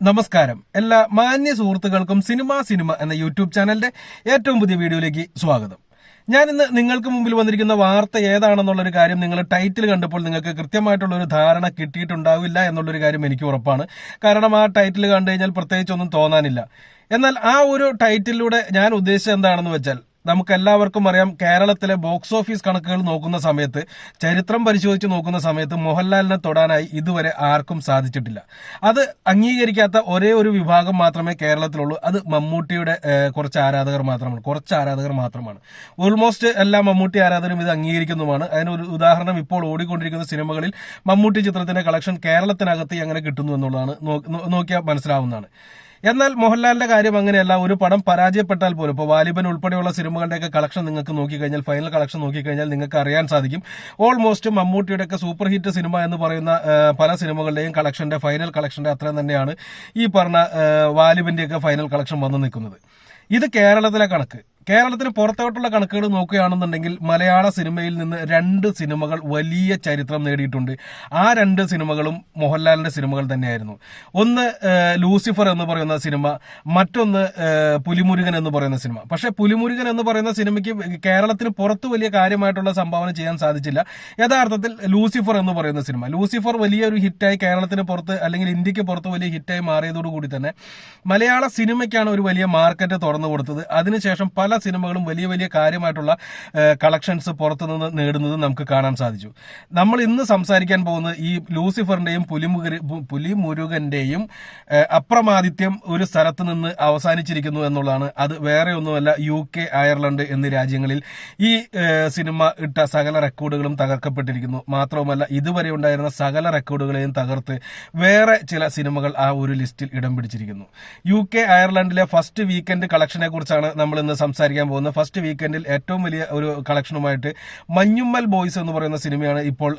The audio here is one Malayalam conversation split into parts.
നമസ്കാരം. എല്ലാ മാന്യ സുഹൃത്തുക്കൾക്കും സിനിമ സിനിമ എന്ന യൂട്യൂബ് ചാനലിന്റെ ഏറ്റവും പുതിയ വീഡിയോയിലേക്ക് സ്വാഗതം. ഞാൻ ഇന്ന് നിങ്ങൾക്ക് മുമ്പിൽ വന്നിരിക്കുന്ന വാർത്ത ഏതാണെന്നുള്ളൊരു കാര്യം നിങ്ങൾ ടൈറ്റിൽ കണ്ടപ്പോൾ നിങ്ങൾക്ക് കൃത്യമായിട്ടുള്ള ഒരു ധാരണ കിട്ടിയിട്ടുണ്ടാവില്ല എന്നുള്ളൊരു കാര്യം എനിക്ക് ഉറപ്പാണ്. കാരണം ആ ടൈറ്റിൽ കണ്ടു കഴിഞ്ഞാൽ പ്രത്യേകിച്ചൊന്നും തോന്നാനില്ല. എന്നാൽ ആ ഒരു ടൈറ്റിലൂടെ ഞാൻ ഉദ്ദേശിച്ചത് എന്താണെന്ന് വെച്ചാൽ നമുക്ക് എല്ലാവർക്കും അറിയാം കേരളത്തിലെ ബോക്സ് ഓഫീസ് കണക്കുകൾ നോക്കുന്ന സമയത്ത് ചരിത്രം പരിശോധിച്ച് നോക്കുന്ന സമയത്ത് മോഹൻലാലിനെ തൊടാനായി ഇതുവരെ ആർക്കും സാധിച്ചിട്ടില്ല. അത് അംഗീകരിക്കാത്ത ഒരേ ഒരു വിഭാഗം മാത്രമേ കേരളത്തിലുള്ളൂ. അത് മമ്മൂട്ടിയുടെ കുറച്ച് ആരാധകർ മാത്രമാണ്. കുറച്ച് ആരാധകർ മാത്രമാണ്. ഓൾമോസ്റ്റ് എല്ലാ മമ്മൂട്ടി ആരാധകരും ഇത് അംഗീകരിക്കുന്നതുമാണ്. അതിനൊരു ഉദാഹരണം ഇപ്പോൾ ഓടിക്കൊണ്ടിരിക്കുന്ന സിനിമകളിൽ മമ്മൂട്ടി ചിത്രത്തിന്റെ കളക്ഷൻ കേരളത്തിനകത്ത് എങ്ങനെ കിട്ടുന്നു എന്നുള്ളതാണ്. നോക്കിയാൽ മനസ്സിലാവുന്നതാണ്. എന്നാൽ മോഹൻലാലിന്റെ കാര്യം അങ്ങനെയല്ല. ഒരു പടം പരാജയപ്പെട്ടാൽ പോലും ഇപ്പോൾ വാലിബൻ ഉൾപ്പെടെയുള്ള സിനിമകളുടെയൊക്കെ കളക്ഷൻ നിങ്ങൾക്ക് നോക്കിക്കഴിഞ്ഞാൽ ഫൈനൽ കളക്ഷൻ നോക്കിക്കഴിഞ്ഞാൽ നിങ്ങൾക്ക് അറിയാൻ സാധിക്കും. ഓൾമോസ്റ്റ് മമ്മൂട്ടിയുടെ ഒക്കെ സൂപ്പർ ഹിറ്റ് സിനിമ എന്ന് പറയുന്ന പല സിനിമകളുടെയും കളക്ഷന്റെ ഫൈനൽ കളക്ഷന്റെ അത്രയും തന്നെയാണ് ഈ പറഞ്ഞ വാലിബിന്റെയൊക്കെ ഫൈനൽ കളക്ഷൻ വന്നു നിൽക്കുന്നത്. ഇത് കേരളത്തിലെ കണക്ക്. കേരളത്തിന് പുറത്തോട്ടുള്ള കണക്കുകൾ നോക്കുകയാണെന്നുണ്ടെങ്കിൽ മലയാള സിനിമയിൽ നിന്ന് രണ്ട് സിനിമകൾ വലിയ ചരിത്രം നേടിയിട്ടുണ്ട്. ആ രണ്ട് സിനിമകളും മോഹൻലാലിന്റെ സിനിമകൾ തന്നെയായിരുന്നു. ഒന്ന് ലൂസിഫർ എന്ന് പറയുന്ന സിനിമ മറ്റൊന്ന് പുലിമുരുകൻ എന്ന് പറയുന്ന സിനിമ. പക്ഷെ പുലിമുരുകൻ എന്ന് പറയുന്ന സിനിമയ്ക്ക് കേരളത്തിന് പുറത്ത് വലിയ കാര്യമായിട്ടുള്ള സംഭാവന ചെയ്യാൻ സാധിച്ചില്ല. യഥാർത്ഥത്തിൽ ലൂസിഫർ എന്ന് പറയുന്ന സിനിമ. ലൂസിഫർ വലിയൊരു ഹിറ്റായി കേരളത്തിന് പുറത്ത് അല്ലെങ്കിൽ ഇന്ത്യയ്ക്ക് പുറത്ത് വലിയ ഹിറ്റായി മാറിയതോടുകൂടി തന്നെ മലയാള സിനിമയ്ക്കാണ് ഒരു വലിയ മാർക്കറ്റ് തുറന്നു കൊടുത്തത്. അതിനുശേഷം പല സിനിമകളും വലിയ വലിയ കാര്യമായിട്ടുള്ള കളക്ഷൻസ് പുറത്തുനിന്ന് നേടുന്നത് നമുക്ക് കാണാൻ സാധിച്ചു. നമ്മൾ ഇന്ന് സംസാരിക്കാൻ പോകുന്നത് ഈ ലൂസിഫറിന്റെയും പുലിമുകരി പുലിമുരുകന്റെയും അപ്രമാദിത്യം ഒരു സ്ഥലത്ത് നിന്ന് അവസാനിച്ചിരിക്കുന്നു എന്നുള്ളതാണ്. അത് വേറെ ഒന്നുമല്ല യു കെ അയർലൻഡ് എന്നീ രാജ്യങ്ങളിൽ ഈ സിനിമ ഇട്ട സകല റെക്കോർഡുകളും തകർക്കപ്പെട്ടിരിക്കുന്നു. മാത്രവുമല്ല ഇതുവരെ ഉണ്ടായിരുന്ന സകല റെക്കോർഡുകളെയും തകർത്ത് വേറെ ചില സിനിമകൾ ആ ഒരു ലിസ്റ്റിൽ ഇടം പിടിച്ചിരിക്കുന്നു. യു കെ അയർലൻഡിലെ ഫസ്റ്റ് വീക്കെൻഡ് കളക്ഷനെ കുറിച്ചാണ് നമ്മൾ ഇന്ന് സംസാരിക്കാൻ പോകുന്നത് ഫസ്റ്റ് വീക്കെൻഡിൽ ഏറ്റവും വലിയ ഒരു കളക്ഷനുമായിട്ട് മഞ്ഞുമ്മൽ ബോയ്സ് എന്ന് പറയുന്ന സിനിമയാണ് ഇപ്പോൾ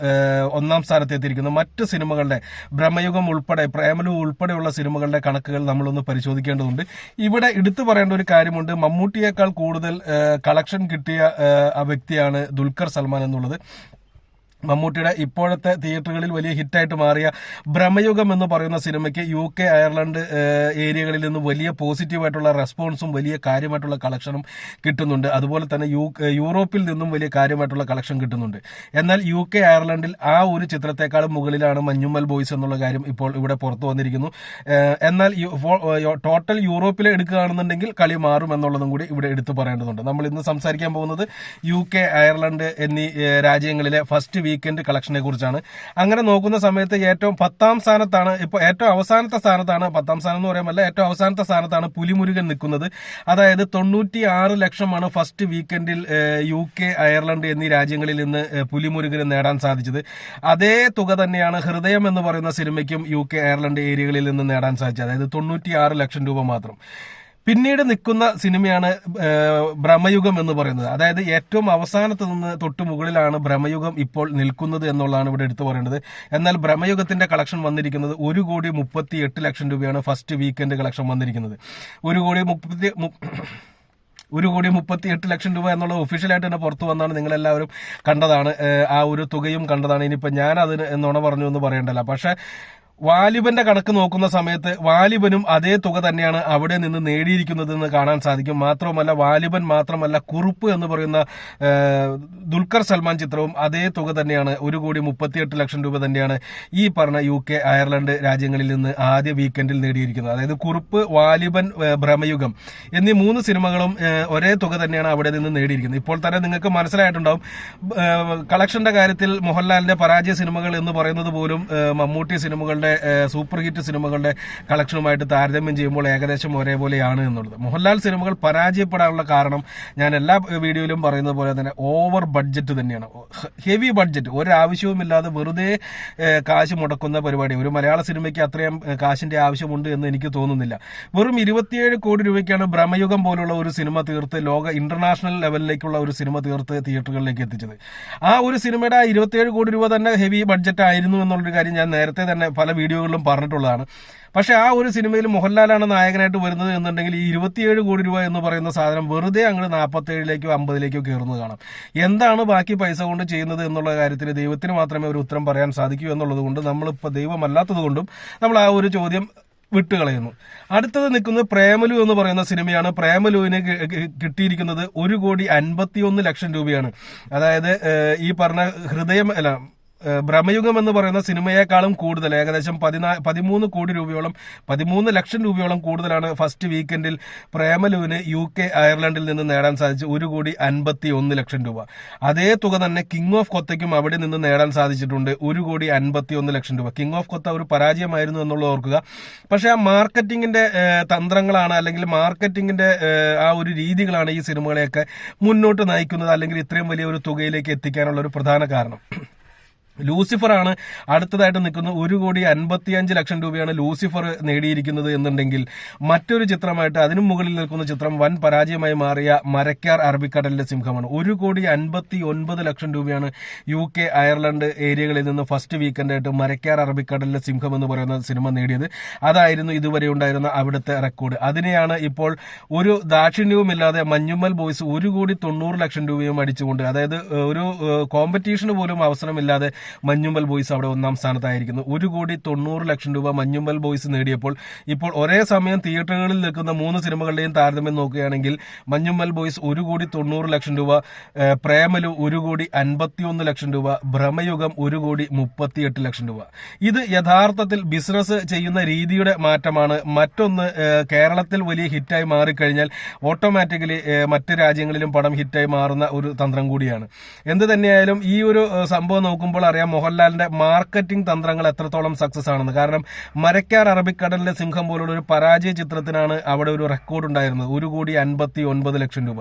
ഒന്നാം സ്ഥാനത്ത് എത്തിയിരിക്കുന്നത്. മറ്റ് സിനിമകളുടെ ബ്രഹ്മയുഗം ഉൾപ്പെടെ പ്രേമലു ഉൾപ്പെടെയുള്ള സിനിമകളുടെ കണക്കുകൾ നമ്മളൊന്ന് പരിശോധിക്കേണ്ടതുണ്ട്. ഇവിടെ എടുത്തു പറയേണ്ട ഒരു കാര്യമുണ്ട്. മമ്മൂട്ടിയേക്കാൾ കൂടുതൽ കളക്ഷൻ കിട്ടിയ ആ വ്യക്തിയാണ് ദുൽഖർ സൽമാൻ എന്നുള്ളത്. മമ്മൂട്ടിയുടെ ഇപ്പോഴത്തെ തിയേറ്ററുകളിൽ വലിയ ഹിറ്റായിട്ട് മാറിയ ഭ്രമയുഗം എന്ന് പറയുന്ന സിനിമയ്ക്ക് യു കെ അയർലൻഡ് ഏരിയകളിൽ നിന്ന് വലിയ പോസിറ്റീവായിട്ടുള്ള റെസ്പോൺസും വലിയ കാര്യമായിട്ടുള്ള കളക്ഷനും കിട്ടുന്നുണ്ട്. അതുപോലെ തന്നെ യു യൂറോപ്പിൽ നിന്നും വലിയ കാര്യമായിട്ടുള്ള കളക്ഷൻ കിട്ടുന്നുണ്ട്. എന്നാൽ യു കെ അയർലൻഡിൽ ആ ഒരു ചിത്രത്തെക്കാളും മുകളിലാണ് മഞ്ഞുമ്മൽ ബോയ്സ് എന്നുള്ള കാര്യം ഇപ്പോൾ ഇവിടെ പുറത്തു വന്നിരിക്കുന്നു. എന്നാൽ ടോട്ടൽ യൂറോപ്പിൽ എടുക്കുകയാണെന്നുണ്ടെങ്കിൽ കളി മാറും എന്നുള്ളതും കൂടി ഇവിടെ എടുത്തു പറയേണ്ടതുണ്ട്. നമ്മൾ ഇന്ന് സംസാരിക്കാൻ പോകുന്നത് യു കെ അയർലൻഡ് എന്നീ രാജ്യങ്ങളിലെ ഫസ്റ്റ് വീക്കെൻഡ് കളക്ഷനെ കുറിച്ചാണ്. അങ്ങനെ നോക്കുന്ന സമയത്ത് ഏറ്റവും പത്താം സ്ഥാനത്താണ് ഇപ്പോൾ ഏറ്റവും അവസാനത്തെ സ്ഥാനത്താണ് പത്താം സ്ഥാനം എന്ന് പറയുമ്പോൾ ഏറ്റവും അവസാനത്തെ സ്ഥാനത്താണ് പുലിമുരുകൻ നിൽക്കുന്നത്. അതായത് തൊണ്ണൂറ്റി ആറ് ലക്ഷമാണ് ഫസ്റ്റ് വീക്കെൻഡിൽ യു കെ അയർലൻഡ് എന്നീ രാജ്യങ്ങളിൽ നിന്ന് പുലിമുരുകന് നേടാൻ സാധിച്ചത്. അതേ തുക തന്നെയാണ് ഹൃദയം എന്ന് പറയുന്ന സിനിമയ്ക്കും യു കെ അയർലൻഡ് ഏരിയകളിൽ നിന്ന് നേടാൻ സാധിച്ചത്. അതായത് തൊണ്ണൂറ്റി ലക്ഷം രൂപ മാത്രം. പിന്നീട് നിൽക്കുന്ന സിനിമയാണ് ഭ്രമയുഗം എന്ന് പറയുന്നത്. അതായത് ഏറ്റവും അവസാനത്ത് നിന്ന് തൊട്ട് മുകളിലാണ് ഭ്രമയുഗം ഇപ്പോൾ നിൽക്കുന്നത് എന്നുള്ളതാണ് ഇവിടെ എടുത്തു പറയേണ്ടത്. എന്നാൽ ഭ്രമയുഗത്തിന്റെ കളക്ഷൻ വന്നിരിക്കുന്നത് ഒരു കോടി മുപ്പത്തി എട്ട് ലക്ഷം രൂപയാണ് ഫസ്റ്റ് വീക്കെൻഡ് കളക്ഷൻ വന്നിരിക്കുന്നത്. ഒരു കോടി മുപ്പത്തി ഒരു കോടി മുപ്പത്തി എട്ട് ലക്ഷം രൂപ എന്നുള്ള ഒഫീഷ്യലായിട്ട് തന്നെ പുറത്തു വന്നാണ് നിങ്ങളെല്ലാവരും കണ്ടതാണ്. ആ ഒരു തുകയും കണ്ടതാണ്. ഇനിയിപ്പോൾ ഞാൻ അതിന് നുണ പറഞ്ഞു എന്ന് പറയണ്ടല്ല. പക്ഷേ വാലിബന്റെ കണക്ക് നോക്കുന്ന സമയത്ത് വാലിബനും അതേ തുക തന്നെയാണ് അവിടെ നിന്ന് നേടിയിരിക്കുന്നതെന്ന് കാണാൻ സാധിക്കും. മാത്രവുമല്ല വാലിബൻ മാത്രമല്ല കുറുപ്പ് എന്ന് പറയുന്ന ദുൽഖർ സൽമാൻ ചിത്രവും അതേ തുക തന്നെയാണ്. ഒരു കോടി മുപ്പത്തിയെട്ട് ലക്ഷം രൂപ തന്നെയാണ് ഈ പറഞ്ഞ യു കെ അയർലൻഡ് രാജ്യങ്ങളിൽ നിന്ന് ആദ്യ വീക്കെൻഡിൽ നേടിയിരിക്കുന്നത്. അതായത് കുറുപ്പ് വാലിബൻ ഭ്രമയുഗം എന്നീ മൂന്ന് സിനിമകളും ഒരേ തുക തന്നെയാണ് അവിടെ നിന്ന് നേടിയിരിക്കുന്നത്. ഇപ്പോൾ തന്നെ നിങ്ങൾക്ക് മനസ്സിലായിട്ടുണ്ടാവും കളക്ഷന്റെ കാര്യത്തിൽ മോഹൻലാലിന്റെ പരാജയ സിനിമകൾ എന്ന് പറയുന്നത് പോലും മമ്മൂട്ടി സിനിമകളുടെ ഏഹ്, സൂപ്പർ ഹിറ്റ് സിനിമകളുടെ കളക്ഷനുമായിട്ട് താരതമ്യം ചെയ്യുമ്പോൾ ഏകദേശം ഒരേപോലെയാണ് എന്നുള്ളത്. മോഹൻലാൽ സിനിമകൾ പരാജയപ്പെടാനുള്ള കാരണം ഞാൻ എല്ലാ വീഡിയോയിലും പറയുന്നത് പോലെ തന്നെ ഓവർ ബഡ്ജറ്റ് തന്നെയാണ്. Heavy budget. ഒരാവശ്യവുമില്ലാതെ വെറുതെ കാശ് മുടക്കുന്ന പരിപാടി. ഒരു മലയാള സിനിമയ്ക്ക് അത്രയും കാശിന്റെ ആവശ്യമുണ്ട് എന്ന് എനിക്ക് തോന്നുന്നില്ല. വെറും ഇരുപത്തിയേഴ് കോടി രൂപയ്ക്കാണ് ഭ്രമയുഗം പോലുള്ള ഒരു സിനിമ തീർത്ത് ലോക ഇന്റർനാഷണൽ ലെവലിലേക്കുള്ള ഒരു സിനിമ തീർത്ത് തിയേറ്ററുകളിലേക്ക് എത്തിച്ചത്. ആ ഒരു സിനിമയുടെ ആ ഇരുപത്തിയേഴ് കോടി രൂപ തന്നെ ഹെവി ബഡ്ജറ്റ് ആയിരുന്നു എന്നുള്ളൊരു കാര്യം ഞാൻ നേരത്തെ തന്നെ പല വീഡിയോകളിലും പറഞ്ഞിട്ടുള്ളതാണ്. പക്ഷേ ആ ഒരു സിനിമയിൽ മോഹൻലാലാണ് നായകനായിട്ട് വരുന്നത് എന്നുണ്ടെങ്കിൽ ഈ ഇരുപത്തിയേഴ് കോടി രൂപ എന്ന് പറയുന്ന സാധനം വെറുതെ അങ്ങ് നാൽപ്പത്തേഴിലേക്കോ അമ്പതിലേക്കോ കയറുന്നത് കാണാം. എന്താണ് ബാക്കി പൈസ കൊണ്ട് ചെയ്യുന്നത് എന്നുള്ള കാര്യത്തിൽ ദൈവത്തിന് മാത്രമേ ഒരു ഉത്തരം പറയാൻ സാധിക്കൂ എന്നുള്ളത് കൊണ്ട് നമ്മളിപ്പോൾ ദൈവമല്ലാത്തത് കൊണ്ടും നമ്മൾ ആ ഒരു ചോദ്യം വിട്ടുകളയുന്നു. അടുത്തത് നിൽക്കുന്നത് പ്രേമലു എന്ന് പറയുന്ന സിനിമയാണ്. പ്രേമലുവിന് കിട്ടിയിരിക്കുന്നത് ഒരു കോടി അൻപത്തിയൊന്ന് ലക്ഷം രൂപയാണ്. അതായത് ഈ പറഞ്ഞ ഹൃദയം അല്ല ഭ്രമയുഗം എന്ന് പറയുന്ന സിനിമയെക്കാളും കൂടുതൽ ഏകദേശം പതിനാ പതിമൂന്ന് കോടി രൂപയോളം പതിമൂന്ന് ലക്ഷം രൂപയോളം കൂടുതലാണ് ഫസ്റ്റ് വീക്കെൻഡിൽ പ്രേമലുവിന് യു കെ അയർലൻഡിൽ നിന്ന് നേടാൻ സാധിച്ചു ഒരു കോടി അൻപത്തി ഒന്ന് ലക്ഷം രൂപ. അതേ തുക തന്നെ കിങ് ഓഫ് കൊത്തയ്ക്കും അവിടെ നിന്ന് നേടാൻ സാധിച്ചിട്ടുണ്ട് ഒരു കോടി അൻപത്തി ഒന്ന് ലക്ഷം രൂപ. കിങ് ഓഫ് കൊത്ത ഒരു പരാജയമായിരുന്നു എന്നുള്ളത് ഓർക്കുക. പക്ഷേ ആ മാർക്കറ്റിംഗിന്റെ തന്ത്രങ്ങളാണ് അല്ലെങ്കിൽ മാർക്കറ്റിംഗിന്റെ ആ ഒരു രീതികളാണ് ഈ സിനിമകളെയൊക്കെ മുന്നോട്ട് നയിക്കുന്നത് അല്ലെങ്കിൽ ഇത്രയും വലിയ ഒരു തുകയിലേക്ക് എത്തിക്കാനുള്ള ഒരു പ്രധാന കാരണം. ലൂസിഫർ ആണ് അടുത്തതായിട്ട് നിൽക്കുന്നത്. ഒരു കോടി അൻപത്തി അഞ്ച് ലക്ഷം രൂപയാണ് ലൂസിഫർ നേടിയിരിക്കുന്നത് എന്നുണ്ടെങ്കിൽ മറ്റൊരു ചിത്രമായിട്ട് അതിനു മുകളിൽ നിൽക്കുന്ന ചിത്രം വൻ പരാജയമായി മാറിയ മരക്കാർ അറബിക്കടലിലെ സിംഹമാണ്. ഒരു കോടി അൻപത്തി ഒൻപത് ലക്ഷം രൂപയാണ് യു കെ അയർലൻഡ് ഏരിയകളിൽ നിന്ന് ഫസ്റ്റ് വീക്കെൻഡായിട്ട് മരക്കാർ അറബിക്കടലിലെ സിംഹം എന്ന് പറയുന്ന സിനിമ നേടിയത്. അതായിരുന്നു ഇതുവരെ ഉണ്ടായിരുന്ന അവിടുത്തെ റെക്കോർഡ് അതിനെയാണ് ഇപ്പോൾ ഒരു ദാക്ഷിണ്യവുമില്ലാതെ മഞ്ഞുമ്മൽ ബോയ്സ് ഒരു കോടി തൊണ്ണൂറ് ലക്ഷം രൂപയും അടിച്ചുകൊണ്ട് അതായത് ഒരു കോമ്പറ്റീഷന് പോലും അവസരമില്ലാതെ മഞ്ഞുമ്മൽ ബോയ്സ് അവിടെ ഒന്നാം സ്ഥാനത്തായിരിക്കുന്നു. ഒരു കോടി തൊണ്ണൂറ് ലക്ഷം രൂപ മഞ്ഞുമ്പൽ ബോയ്സ് നേടിയപ്പോൾ ഇപ്പോൾ ഒരേ സമയം തിയേറ്ററുകളിൽ നിൽക്കുന്ന മൂന്ന് സിനിമകളുടെയും താരതമ്യം നോക്കുകയാണെങ്കിൽ മഞ്ഞുമ്മൽ ബോയ്സ് ഒരു കോടി തൊണ്ണൂറ് ലക്ഷം രൂപ പ്രേമലു ഒരു കോടി അൻപത്തിയൊന്ന് ലക്ഷം രൂപ ഭ്രമയുഗം ഒരു കോടി മുപ്പത്തിയെട്ട് ലക്ഷം രൂപ. ഇത് യഥാർത്ഥത്തിൽ ബിസിനസ് ചെയ്യുന്ന രീതിയുടെ മാറ്റമാണ്. മറ്റൊന്ന് കേരളത്തിൽ വലിയ ഹിറ്റായി മാറിക്കഴിഞ്ഞാൽ ഓട്ടോമാറ്റിക്കലി മറ്റ് രാജ്യങ്ങളിലും പടം ഹിറ്റായി മാറുന്ന ഒരു തന്ത്രം കൂടിയാണ്. എന്ത് തന്നെയായാലും ഈ ഒരു സംഭവം നോക്കുമ്പോൾ അറിയാം മോഹൻലാലിന്റെ മാർക്കറ്റിംഗ് തന്ത്രങ്ങൾ എത്രത്തോളം സക്സസ് ആണെന്ന്. കാരണം മരക്കാർ അറബിക്കടലിലെ സിംഹം പോലുള്ള ഒരു പരാജയ ചിത്രത്തിനാണ് അവിടെ ഒരു റെക്കോർഡ് ഉണ്ടായിരുന്നത്. ഒരു കോടി അൻപത്തി ഒൻപത് ലക്ഷം രൂപ.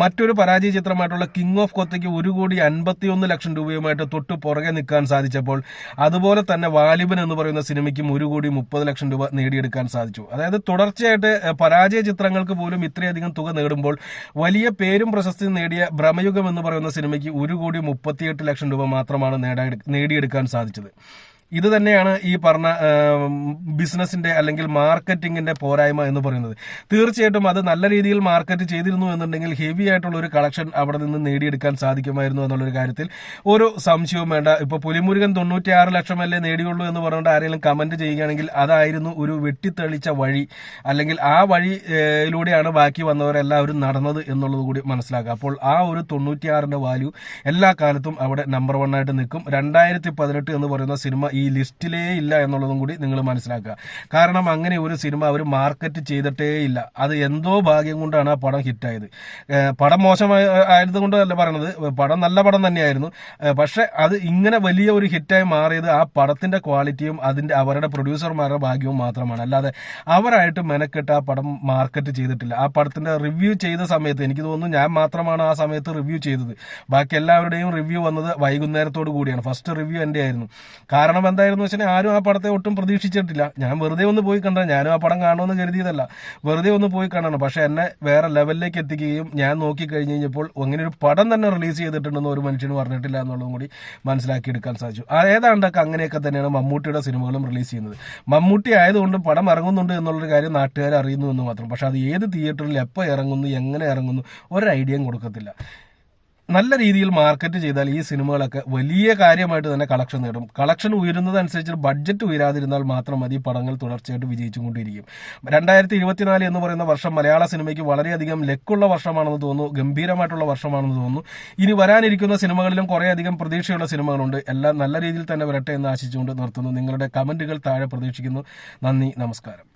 മറ്റൊരു പരാജയ ചിത്രമായിട്ടുള്ള കിങ് ഓഫ് കൊത്തയ്ക്ക് ഒരു കോടി അൻപത്തി ഒന്ന് ലക്ഷം രൂപയുമായിട്ട് തൊട്ടു പുറകെ നിൽക്കാൻ സാധിച്ചപ്പോൾ അതുപോലെ തന്നെ വാലിബൻ എന്ന് പറയുന്ന സിനിമയ്ക്കും ഒരു കോടി മുപ്പത് ലക്ഷം രൂപ നേടിയെടുക്കാൻ സാധിച്ചു. അതായത് തുടർച്ചയായിട്ട് പരാജയ ചിത്രങ്ങൾക്ക് പോലും ഇത്രയധികം തുക നേടുമ്പോൾ വലിയ പേരും പ്രശസ്തിയും നേടിയ ഭ്രമയുഗം എന്ന് പറയുന്ന സിനിമയ്ക്ക് ഒരു കോടി മുപ്പത്തിയെട്ട് ലക്ഷം രൂപ മാത്രമാണ് നേടാ നേടിയെടുക്കാൻ സാധിച്ചത്. ഇത് തന്നെയാണ് ഈ പറഞ്ഞ ബിസിനസിന്റെ അല്ലെങ്കിൽ മാർക്കറ്റിംഗിന്റെ പോരായ്മ എന്ന് പറയുന്നത്. തീർച്ചയായിട്ടും അത് നല്ല രീതിയിൽ മാർക്കറ്റ് ചെയ്തിരുന്നു എന്നുണ്ടെങ്കിൽ ഹെവി ആയിട്ടുള്ള ഒരു കളക്ഷൻ അവിടെ നിന്ന് നേടിയെടുക്കാൻ സാധിക്കുമായിരുന്നു എന്നുള്ളൊരു കാര്യത്തിൽ ഒരു സംശയവും വേണ്ട. ഇപ്പൊ പുലിമുരുകൻ തൊണ്ണൂറ്റിയാറ് ലക്ഷമല്ലേ നേടിയുള്ളൂ എന്ന് പറഞ്ഞുകൊണ്ട് ആരെങ്കിലും കമന്റ് ചെയ്യുകയാണെങ്കിൽ അതായിരുന്നു ഒരു വെട്ടിത്തെളിച്ച വഴി. അല്ലെങ്കിൽ ആ വഴിയിലൂടെയാണ് ബാക്കി വന്നവരെല്ലാവരും നടന്നത് എന്നുള്ളത് കൂടി മനസ്സിലാക്കുക. അപ്പോൾ ആ ഒരു തൊണ്ണൂറ്റിയാറിന്റെ വാല്യൂ എല്ലാ കാലത്തും അവിടെ നമ്പർ വൺ ആയിട്ട് നിൽക്കും. രണ്ടായിരത്തി പതിനെട്ട് എന്ന് പറയുന്ന സിനിമ ലിസ്റ്റിലേ ഇല്ല എന്നുള്ളതും കൂടി നിങ്ങൾ മനസ്സിലാക്കുക. കാരണം അങ്ങനെ ഒരു സിനിമ അവർ മാർക്കറ്റ് ചെയ്തിട്ടേ ഇല്ല. അത് എന്തോ ഭാഗ്യം കൊണ്ടാണ് ആ പടം ഹിറ്റായത്. പടം മോശമായ ആയതുകൊണ്ടല്ല പറയണത്. പടം നല്ല പടം തന്നെയായിരുന്നു. പക്ഷെ അത് ഇങ്ങനെ വലിയ ഒരു ഹിറ്റായി മാറിയത് ആ പടത്തിന്റെ ക്വാളിറ്റിയും അതിന്റെ അവരുടെ പ്രൊഡ്യൂസർമാരുടെ ഭാഗ്യവും മാത്രമാണ്. അല്ലാതെ അവരായിട്ട് മെനക്കെട്ട് ആ പടം മാർക്കറ്റ് ചെയ്തിട്ടില്ല. ആ പടത്തിന്റെ റിവ്യൂ ചെയ്ത സമയത്ത് എനിക്ക് തോന്നുന്നു ഞാൻ മാത്രമാണ് ആ സമയത്ത് റിവ്യൂ ചെയ്തത്. ബാക്കി എല്ലാവരുടെയും റിവ്യൂ വന്നത് വൈകുന്നേരത്തോടു കൂടിയാണ്. ഫസ്റ്റ് റിവ്യൂ എന്റെ ആയിരുന്നു കാരണം എന്തായിരുന്നു വെച്ചാൽ ആരും ആ പടത്തെ ഒട്ടും പ്രതീക്ഷിച്ചിട്ടില്ല. ഞാൻ വെറുതെ ഒന്ന് പോയി കണ്ട ഞാനും ആ പടം കാണുമെന്ന് കരുതിയതല്ല. വെറുതെ ഒന്ന് പോയി കാണണം. പക്ഷെ എന്നെ വേറെ ലെവലിലേക്ക് എത്തിക്കുകയും ഞാൻ നോക്കി കഴിഞ്ഞ് കഴിഞ്ഞപ്പോൾ അങ്ങനെ ഒരു പടം തന്നെ റിലീസ് ചെയ്തിട്ടുണ്ടെന്ന് ഒരു മനുഷ്യന് പറഞ്ഞിട്ടില്ല എന്നുള്ളതും കൂടി മനസ്സിലാക്കി എടുക്കാൻ സാധിച്ചു ഏതാണ്ടൊക്കെ അങ്ങനെയൊക്കെ തന്നെയാണ് മമ്മൂട്ടിയുടെ സിനിമകളും റിലീസ് ചെയ്യുന്നത്. മമ്മൂട്ടി ആയതുകൊണ്ട് പടം ഇറങ്ങുന്നുണ്ട് എന്നുള്ളൊരു കാര്യം നാട്ടുകാർ അറിയുന്നു എന്ന് മാത്രം. പക്ഷെ അത് ഏത് തിയേറ്ററിൽ എപ്പോൾ ഇറങ്ങുന്നു എങ്ങനെ ഇറങ്ങുന്നു ഒരു ഐഡിയയും കൊടുക്കത്തില്ല. നല്ല രീതിയിൽ മാർക്കറ്റ് ചെയ്താൽ ഈ സിനിമകളൊക്കെ വലിയ കാര്യമായിട്ട് തന്നെ കളക്ഷൻ നേടും. കളക്ഷൻ ഉയരുന്നതനുസരിച്ച് ബഡ്ജറ്റ് ഉയരാതിരുന്നാൽ മാത്രം മതി പടങ്ങൾ തുടർച്ചയായിട്ട് വിജയിച്ചുകൊണ്ടിരിക്കും രണ്ടായിരത്തി ഇരുപത്തിനാല് എന്ന് പറയുന്ന വർഷം മലയാള സിനിമയ്ക്ക് വളരെയധികം ലെക്കുള്ള വർഷമാണെന്ന് തോന്നുന്നു ഗംഭീരമായിട്ടുള്ള വർഷമാണെന്ന് തോന്നുന്നു. ഇനി വരാനിരിക്കുന്ന സിനിമകളിലും കുറേയധികം പ്രതീക്ഷയുള്ള സിനിമകളുണ്ട്. എല്ലാം നല്ല രീതിയിൽ തന്നെ വരട്ടെ എന്ന് ആശിച്ചുകൊണ്ട് നിർത്തുന്നു. നിങ്ങളുടെ കമന്റുകൾ താഴെ പ്രതീക്ഷിക്കുന്നു. നന്ദി നമസ്കാരം.